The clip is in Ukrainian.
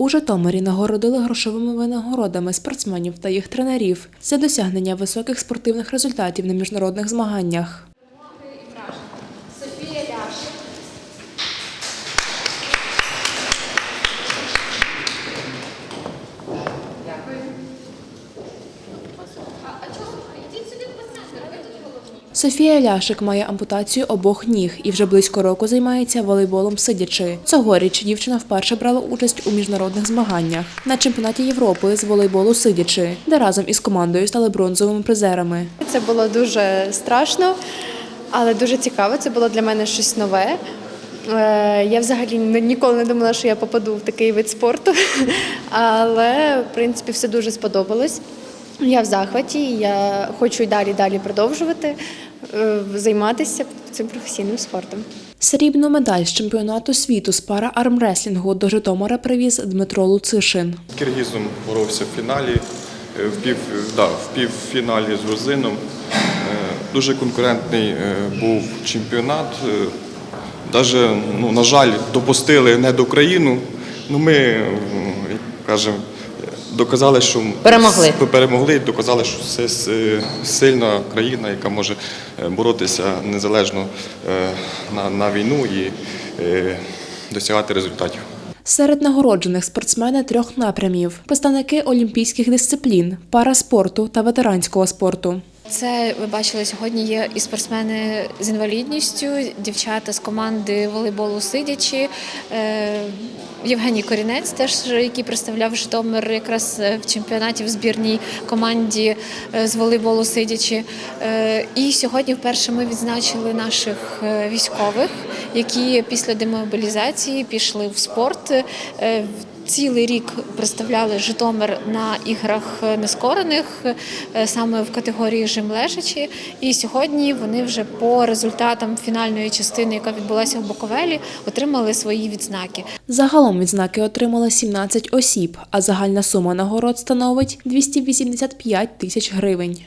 У Житомирі нагородили грошовими винагородами спортсменів та їх тренерів за досягнення високих спортивних результатів на міжнародних змаганнях. Софія Ляшик. Дякую. А, а чого? Йдіть сюди в центр, ви тут головні. Софія Ляшик має ампутацію обох ніг і вже близько року займається волейболом сидячи. Цьогоріч дівчина вперше брала участь у міжнародних змаганнях на чемпіонаті Європи з волейболу сидячи, де разом із командою стали бронзовими призерами. Це було дуже страшно, але дуже цікаво. Це було для мене щось нове. Е, Я взагалі ніколи не думала, що я попаду в такий вид спорту, але в принципі все дуже сподобалось. Я в захваті, я хочу й далі далі продовжувати займатися цим професійним спортом. Срібну медаль з чемпіонату світу з пара армреслінгу до Житомира привіз Дмитро Луцишин. З Киргізом боровся в фіналі, е, в, пів, да, в півфіналі з грузином. Е, Дуже конкурентний е, був чемпіонат. Навіть, ну, на жаль, допустили не до країну. Ну, ми, як кажемо, доказали, що Перемогли. Перемогли, доказали, що це с- сильна країна, яка може е, боротися незалежно е, на, на війну і е, досягати результатів. Серед нагороджених спортсмени трьох напрямів: представники олімпійських дисциплін, параспорту та ветеранського спорту. Це ви бачили сьогодні. Є і спортсмени з інвалідністю, дівчата з команди волейболу сидячі. Е, Євгеній Корінець, теж який представляв Житомир якраз е, в чемпіонаті в збірній команді е, з волейболу сидячи. І сьогодні вперше ми відзначили наших військових, які після демобілізації пішли в спорт. Е, Цілий рік представляли Житомир на іграх нескорених е, саме в категорії жим лежачі. І сьогодні вони вже по результатам фінальної частини, яка відбулася в Буковелі, отримали свої відзнаки. Загалом відзнаки отримали 17 осіб, а загальна сума нагород становить 285 тисяч гривень.